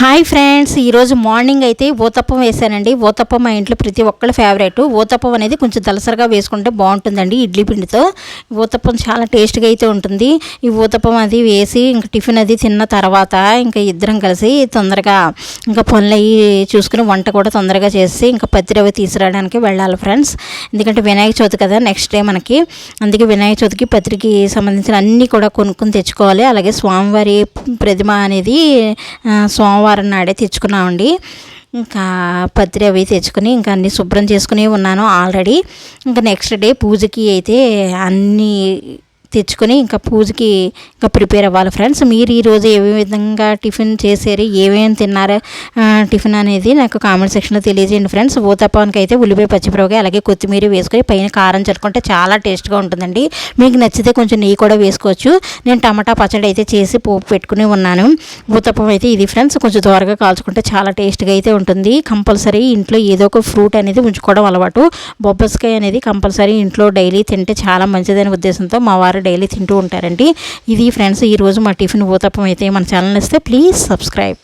Hi friends ఈరోజు morning అయితే ఊతప్పం వేసానండి ఊతప్పం మా ఇంట్లో ప్రతి ఒక్కళ్ళ ఫేవరెట్ ఊతప్పం అనేది కొంచెం దలసరగా వేసుకుంటే బాగుంటుందండి ఇడ్లీ పిండితో. ఊతప్పం చాలా టేస్ట్గా అయితే ఉంటుంది. ఈ ఊతప్పం అది వేసి ఇంకా టిఫిన్ అది తిన్న తర్వాత ఇంకా ఇద్దరం కలిసి తొందరగా ఇంకా పనులు అవి చూసుకుని వంట కూడా తొందరగా చేసి ఇంకా పత్తిరవి తీసుకురావడానికి వెళ్ళాలి ఫ్రెండ్స్. ఎందుకంటే వినాయక చవితి కదా నెక్స్ట్ డే మనకి. అందుకే వినాయక చవితికి పత్రికి సంబంధించిన అన్నీ కూడా కొనుక్కొని తెచ్చుకోవాలి. అలాగే స్వామివారి ప్రతిమ అనేది స్వామివారి సోమవారం నాడే తెచ్చుకున్నామండి. ఇంకా పత్రి అవి తెచ్చుకుని ఇంకా అన్నీ శుభ్రం చేసుకుని ఉన్నాను ఆల్రెడీ. ఇంకా నెక్స్ట్ డే పూజకి అయితే అన్నీ తెచ్చుకొని ఇంకా పూజకి ఇంకా ప్రిపేర్ అవ్వాలి. ఫ్రెండ్స్ మీరు ఈరోజు ఏ విధంగా టిఫిన్ చేశారు ఏమేమి తిన్నారో టిఫిన్ అనేది నాకు కామెంట్ సెక్షన్లో తెలియజేయండి. ఫ్రెండ్స్ ఊతపానికి అయితే ఉల్లిపాయ పచ్చిమిరపకాయ అలాగే కొత్తిమీర వేసుకొని పైన కారం చల్లుకుంటే చాలా టేస్ట్గా ఉంటుందండి. మీకు నచ్చితే కొంచెం నెయ్యి కూడా వేసుకోవచ్చు. నేను టమాటా పచ్చడి అయితే చేసి పోపు పెట్టుకుని ఉన్నాను. ఊతప్పం అయితే ఇది ఫ్రెండ్స్ కొంచెం త్వరగా కాల్చుకుంటే చాలా టేస్ట్గా అయితే ఉంటుంది. కంపల్సరీ ఇంట్లో ఏదో ఒక ఫ్రూట్ అనేది ఉంచుకోవడం అలవాటు. బొబ్బస్కాయ అనేది కంపల్సరీ ఇంట్లో డైలీ తింటే చాలా మంచిదనే ఉద్దేశంతో మా వారు వారు డైలీ తింటూ ఉంటారండి. ఇది ఫ్రెండ్స్ ఈరోజు మా టిఫిన్ ఊతప్పం అయితే మన ఛానల్ ఇస్తే ప్లీజ్ సబ్స్క్రైబ్